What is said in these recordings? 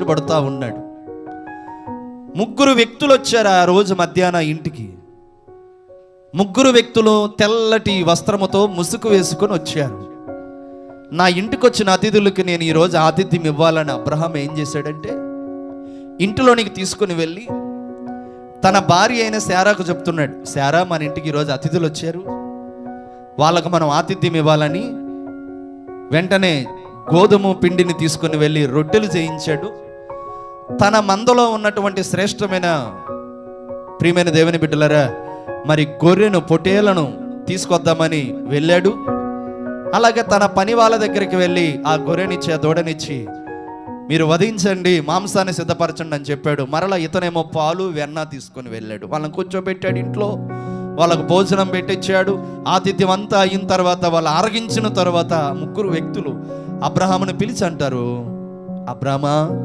ఆశపడుతూ ఉన్నాడు. ముగ్గురు వ్యక్తులు వచ్చారు ఆ రోజు మధ్యాహ్నం ఇంటికి. ముగ్గురు వ్యక్తులు తెల్లటి వస్త్రముతో ముసుగు వేసుకొని వచ్చారు. నా ఇంటికి వచ్చిన అతిథులకి నేను ఈరోజు ఆతిథ్యం ఇవ్వాలని అబ్రహం ఏం చేశాడంటే ఇంటిలోనికి తీసుకుని వెళ్ళి తన భార్య అయిన శారాకు చెప్తున్నాడు శారా మన ఇంటికి ఈరోజు అతిథులు వచ్చారు. వాళ్ళకు మనం ఆతిథ్యం ఇవ్వాలని వెంటనే గోధుమ పిండిని తీసుకుని వెళ్ళి రొట్టెలు చేయించాడు. తన మందలో ఉన్నటువంటి శ్రేష్టమైన ప్రియమైన దేవుని బిడ్డలరా మరి గొర్రెను పొటేలను తీసుకొద్దామని వెళ్ళాడు. అలాగే తన పని వాళ్ళ దగ్గరికి వెళ్ళి ఆ గొర్రెనిచ్చి ఆ దూడనిచ్చి మీరు వధించండి మాంసాన్ని సిద్ధపరచండి అని చెప్పాడు. మరలా ఇతనేమో పాలు వెన్న తీసుకొని వెళ్ళాడు. వాళ్ళని కూర్చోబెట్టాడు ఇంట్లో. వాళ్ళకు భోజనం పెట్టించాడు ఆతిథ్యం అంతా అయిన తర్వాత వాళ్ళు ఆరగించిన తర్వాత ముగ్గురు వ్యక్తులు అబ్రహామును పిలిచి అంటారు అబ్రహమా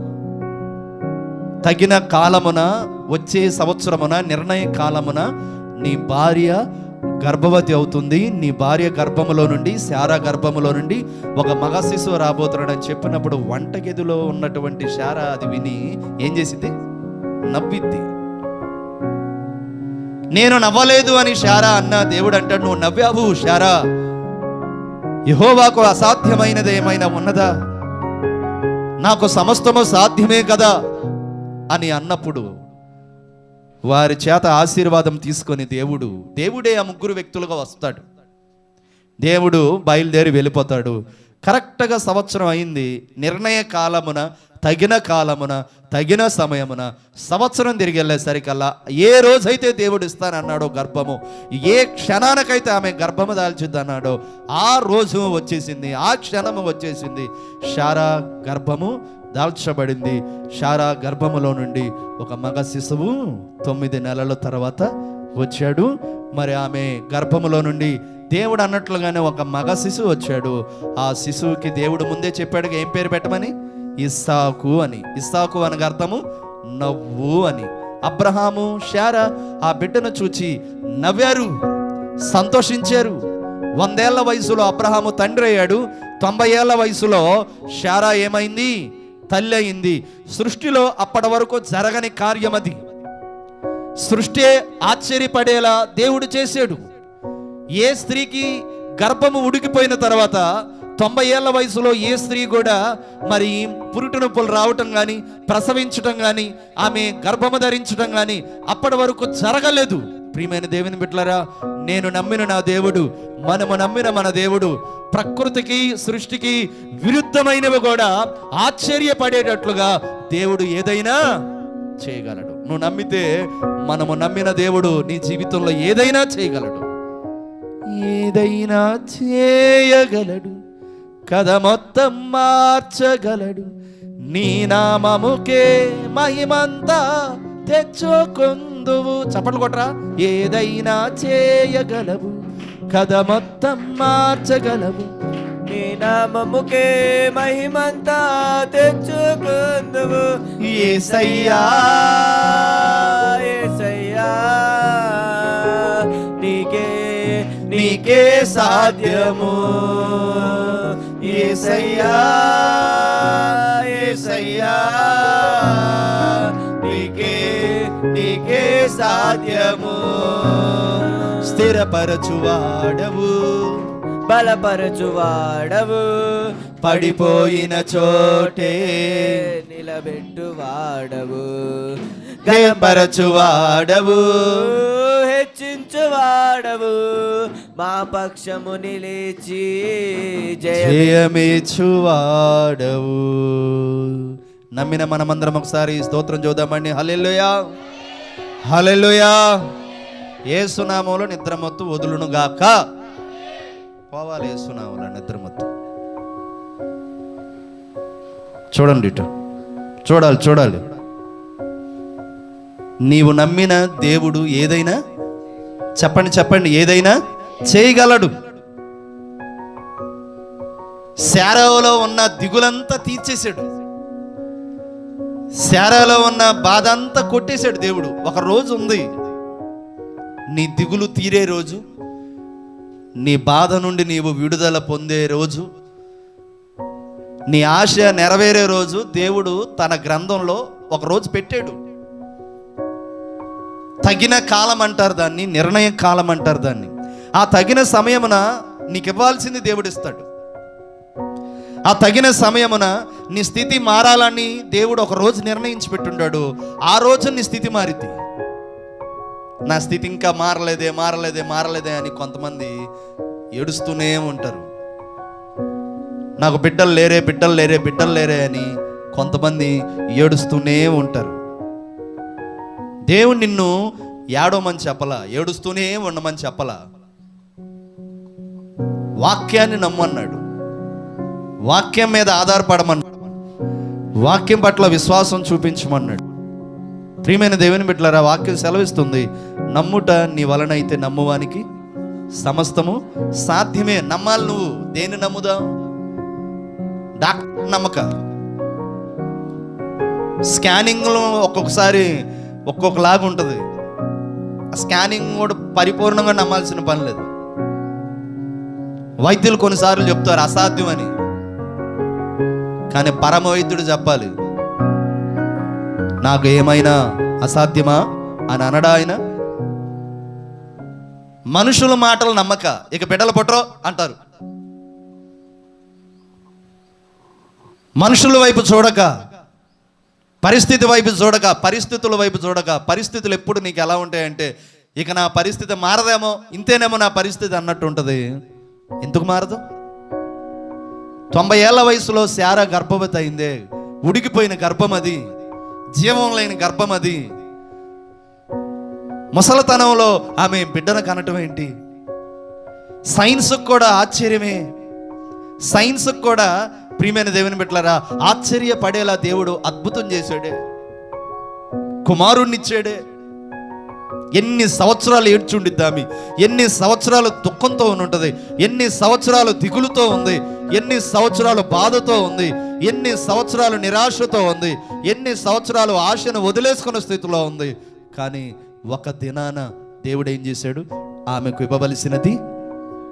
తగిన కాలమున వచ్చే సంవత్సరమున నిర్ణయ కాలమున నీ భార్య గర్భవతి అవుతుంది. నీ భార్య గర్భములో నుండి శారా గర్భములో నుండి ఒక మగ శిశువు రాబోతున్నాడని చెప్పినప్పుడు వంటగదిలో ఉన్నటువంటి శారా అది విని ఏం చేసింది? నవ్విద్ది నేను నవ్వలేదు అని శారా అన్న దేవుడు అంటాడు నువ్వు నవ్వావు శారా? యహోవాకు అసాధ్యమైనది ఏమైనా ఉన్నదా? నాకు సమస్తము సాధ్యమే కదా. అని అన్నప్పుడు వారి చేత ఆశీర్వాదం తీసుకొని దేవుడు దేవుడే ఆ ముగ్గురు వ్యక్తులుగా వస్తాడు. దేవుడు బయలుదేరి వెళ్ళిపోతాడు. కరెక్ట్గా సంవత్సరం అయింది. నిర్ణయ కాలమున తగిన కాలమున తగిన సమయమున సంవత్సరం తిరిగి వెళ్ళేసరికల్లా ఏ రోజైతే దేవుడు ఇస్తానన్నాడో గర్భము ఏ క్షణానికైతే ఆమె గర్భము దాల్చిద్దన్నాడో ఆ రోజు వచ్చేసింది ఆ క్షణము వచ్చేసింది. శారా గర్భము దాల్చబడింది. శారా గర్భములో నుండి ఒక మగ శిశువు తొమ్మిది నెలల తర్వాత వచ్చాడు. మరి ఆమె గర్భములో నుండి దేవుడు అన్నట్లుగానే ఒక మగ శిశువు వచ్చాడు. ఆ శిశువుకి దేవుడు ముందే చెప్పాడు ఏం పేరు పెట్టమని? ఇస్సాకు అని. ఇస్సాకు అనగా అర్థము నవ్వు అని. అబ్రహాము శారా ఆ బిడ్డను చూచి నవ్వారు సంతోషించారు. వందేళ్ళ వయసులో అబ్రహాము తండ్రి అయ్యాడు. తొంభై ఏళ్ళ వయసులో శారా ఏమైంది? తల్లి అయింది సృష్టిలో అప్పటి వరకు జరగని కార్యం అది. సృష్టి ఆశ్చర్యపడేలా దేవుడు చేశాడు. ఏ స్త్రీకి గర్భము ఉడికిపోయిన తర్వాత తొంభై ఏళ్ళ వయసులో ఏ స్త్రీ కూడా మరి పురుటి నొప్పులు రావటం కానీ ప్రసవించటం కానీ ఆమె గర్భము ధరించటం కానీ అప్పటి వరకు జరగలేదు. ప్రియమైన దేవుని బిడ్డలారా నేను నమ్మిన నా దేవుడు మనము నమ్మిన మన దేవుడు ప్రకృతికి సృష్టికి విరుద్ధమైనవి కూడా ఆశ్చర్యపడేటట్లుగా దేవుడు ఏదైనా చేయగలడు. నువ్వు నమ్మితే మనము నమ్మిన దేవుడు నీ జీవితంలో ఏదైనా చేయగలడు. ఏదైనా చేయగలడు కథ మొత్తం మార్చగలడు. నీ నామముకే మహిమంతా తెచ్చుకుంది తెచ్చుకొందువు చప్పట్లు కొట్రా ఏదైనా చేయగలవు. కథ మొత్తం మార్చగలవు. నీ నామముకే మహిమంతా తెచ్చుకుందువు. యేసయ్యా యేసయ్యా నీకే నీకే సాధ్యము. యేసయ్యా యేసయ్యా నీకే సాధ్యము. స్థిరపరచువాడవు బలపరచువాడవు. పడిపోయిన చోటే నిలబెట్టువాడవు. గయపరచువాడవు హెచ్చించువాడవు. మా పక్షము నిలిచి జయమిచ్చువాడవు. నమ్మిన మనమందరం ఒకసారి స్తోత్రం చూద్దామండి. హల్లెలూయా. హలెలుయా ఏ సునామంలో నిద్రమత్తు వదులును గాక. పోవాలి ఏసునామంలో నిద్రమత్తు. చూడండి ఇటు. చూడాలి చూడాలి. నీవు నమ్మిన దేవుడు ఏదైనా చెప్పండి చెప్పండి ఏదైనా చేయగలడు. శారవలో ఉన్న దిగులంతా తీర్చేశాడు. శారాలో ఉన్న బాధ అంతా కొట్టేశాడు దేవుడు. ఒక రోజు ఉంది. నీ దిగులు తీరే రోజు నీ బాధ నుండి నీవు విడుదల పొందే రోజు నీ ఆశ నెరవేరే రోజు దేవుడు తన గ్రంథంలో ఒక రోజు పెట్టాడు. తగిన కాలం అంటారు దాన్ని నిర్ణయ కాలం అంటారు దాన్ని. ఆ తగిన సమయమున నీకు ఇవ్వాల్సింది దేవుడు ఇస్తాడు. ఆ తగిన సమయమున నీ స్థితి మారాలని దేవుడు ఒక రోజు నిర్ణయించి పెట్టుంటాడు ఆ రోజు నీ స్థితి మారింది నా స్థితి ఇంకా మారలేదే మారలేదే మారలేదే అని కొంతమంది ఏడుస్తూనే ఉంటారు. నాకు బిడ్డలు లేరే బిడ్డలు లేరే బిడ్డలు లేరే అని కొంతమంది ఏడుస్తూనే ఉంటారు. దేవుడు నిన్ను ఏడవమని చెప్పలా ఏడుస్తూనే ఉండమని చెప్పలా. వాక్యాన్ని నమ్మన్నాడు వాక్యం మీద ఆధారపడమన్నాడు వాక్యం పట్ల విశ్వాసం చూపించమన్నాడు. ప్రియమైన దేవుని బిడ్డలారా వాక్యం సెలవిస్తుంది నమ్ముట నీ వలన అయితే నమ్మువానికి సమస్తము సాధ్యమే. నమ్మాలి నువ్వు దేన్ని నమ్ముదా? డాక్టర్ నమ్మక. స్కానింగ్లో ఒక్కొక్కసారి ఒక్కొక్కలాగా ఉంటుంది. స్కానింగ్ కూడా పరిపూర్ణంగా నమ్మాల్సిన పని లేదు. వైద్యులు కొన్నిసార్లు చెప్తారు అసాధ్యం అని కానీ పరమవైద్యుడు చెప్పాలి. నాకు ఏమైనా అసాధ్యమా? అని అనడా ఆయన. మనుషుల మాటలు నమ్మక. ఇక బిడ్డలు పుట్టరో అంటారు. మనుషుల వైపు చూడక పరిస్థితి వైపు చూడక పరిస్థితుల వైపు చూడక పరిస్థితులు ఎప్పుడు నీకు ఎలా ఉంటాయంటే ఇక నా పరిస్థితి మారదేమో ఇంతేనేమో నా పరిస్థితి అన్నట్టు ఉంటుంది. ఎందుకు మారదు? తొంభై ఏళ్ళ వయసులో శారా గర్భవతి అయిందే. ఉడికిపోయిన గర్భం అది. జీవం లేని గర్భం అది. ముసలతనంలో ఆమె బిడ్డను కనటం ఏంటి? సైన్స్కి కూడా ఆశ్చర్యమే. సైన్స్కి కూడా ప్రియమైన దేవుని బిడ్డలారా ఆశ్చర్యపడేలా దేవుడు అద్భుతం చేశాడే. కుమారుణ్ణిచ్చాడే ఎన్ని సంవత్సరాలు ఏడ్చుండిద్దామి ఎన్ని సంవత్సరాలు దుఃఖంతో ఉంటుంది ఎన్ని సంవత్సరాలు దిగులుతో ఉంది. ఎన్ని సంవత్సరాలు బాధతో ఉంది ఎన్ని సంవత్సరాలు నిరాశతో ఉంది ఎన్ని సంవత్సరాలు ఆశను వదిలేసుకున్న స్థితిలో ఉంది. కానీ ఒక దినాన దేవుడు ఏం చేశాడు? ఆమెకు ఇవ్వవలసినది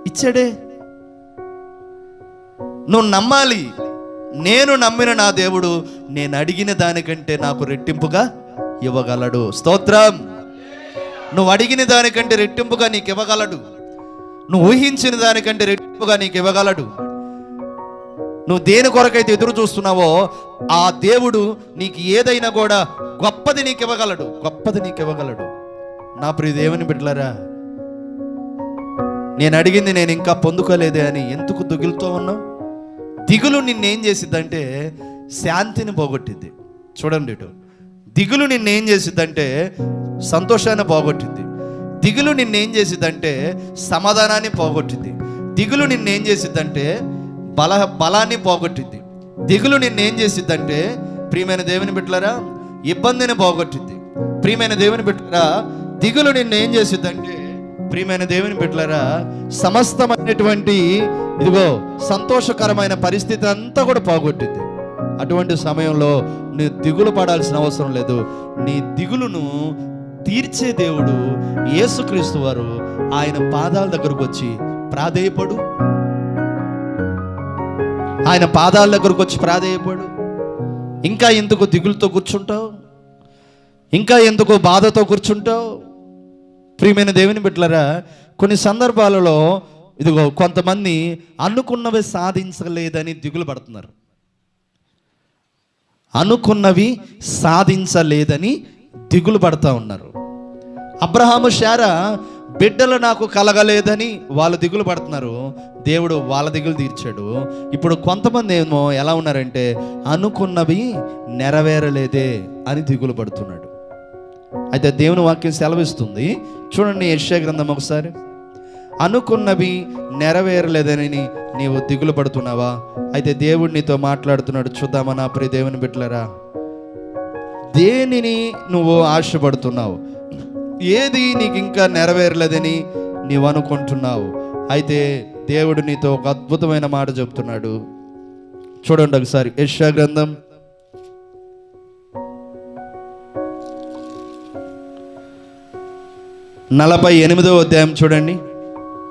ఇచ్చాడే. నువ్వు నమ్మాలి. నేను నమ్మిన నా దేవుడు నేను అడిగిన దానికంటే నాకు రెట్టింపుగా ఇవ్వగలడు. స్తోత్రం. నువ్వు అడిగిన దానికంటే రెట్టింపుగా నీకు ఇవ్వగలడు. నువ్వు ఊహించిన దానికంటే రెట్టింపుగా నీకు ఇవ్వగలడు. నువ్వు దేని కొరకైతే ఎదురు చూస్తున్నావో ఆ దేవుడు నీకు ఏదైనా కూడా గొప్పది నీకు ఇవ్వగలడు గొప్పది నీకు ఇవ్వగలడు నా ప్రియ దేవుని బిడ్డలరా నేను అడిగింది నేను ఇంకా పొందుకోలేదే అని ఎందుకు దిగులుతో ఉన్నావు? దిగులు నిన్నేం చేసిద్దంటే శాంతిని పోగొట్టింది చూడండి ఇటు. దిగులు నిన్నేం చేసిద్దంటే సంతోషాన్ని పోగొట్టింది దిగులు నిన్నేం చేసిద్దంటే సమాధానాన్ని పోగొట్టింది దిగులు నిన్నేం చేసిద్దంటే బల బలాన్ని పోగొట్టింది. దిగులు నిన్నేం చేసిద్దంటే ప్రియమైన దేవుని బిడ్డలారా ఇబ్బందిని పోగొట్టింది. ప్రియమైన దేవుని బిడ్డరా దిగులు నిన్నేం చేసిద్దంటే ప్రియమైన దేవుని బిడ్డలారా సమస్తమైనటువంటి ఇదిగో సంతోషకరమైన పరిస్థితి అంతా కూడా పోగొట్టింది. అటువంటి సమయంలో నీ దిగులు పడాల్సిన అవసరం లేదు. నీ దిగులును తీర్చే దేవుడు యేసుక్రీస్తు వారు ఆయన పాదాల దగ్గరకు వచ్చి ప్రాధేయపడు ఆయన పాదాల దగ్గరకు వచ్చి ప్రాధేయపడు. ఇంకా ఎందుకు దిగులుతో కూర్చుంటావు? ఇంకా ఎందుకు బాధతో కూర్చుంటావు? ప్రియమైన దేవుని బిడ్డలరా కొన్ని సందర్భాలలో ఇదిగో కొంతమంది అనుకున్నవి సాధించలేదని దిగులు పడుతున్నారు. అనుకున్నవి సాధించలేదని దిగులు పడతా ఉన్నారు. అబ్రహాము షారా బిడ్డలు నాకు కలగలేదని వాళ్ళు దిగులు పడుతున్నారు. దేవుడు వాళ్ళ దిగులు తీర్చాడు. ఇప్పుడు కొంతమంది ఏమో ఎలా ఉన్నారంటే అనుకున్నవి నెరవేరలేదే అని దిగులు పడుతున్నాడు. అయితే దేవుని వాక్యం సెలవిస్తుంది. చూడండి యశ్య గ్రంథం ఒకసారి. అనుకున్నవి నెరవేరలేదని నీవు దిగులు పడుతున్నావా? అయితే దేవుడు నీతో మాట్లాడుతున్నాడు. చూద్దామా నా ప్రియ దేవుని బిడ్డలరా? దేనిని నువ్వు ఆశపడుతున్నావు? ఏది నీకు ఇంకా నెరవేరలేదని నీవు అనుకుంటున్నావు అయితే దేవుడు నీతో ఒక అద్భుతమైన మాట చెప్తున్నాడు. చూడండి ఒకసారి యెషయా గ్రంథం. నలభై ఎనిమిదో అధ్యాయం చూడండి.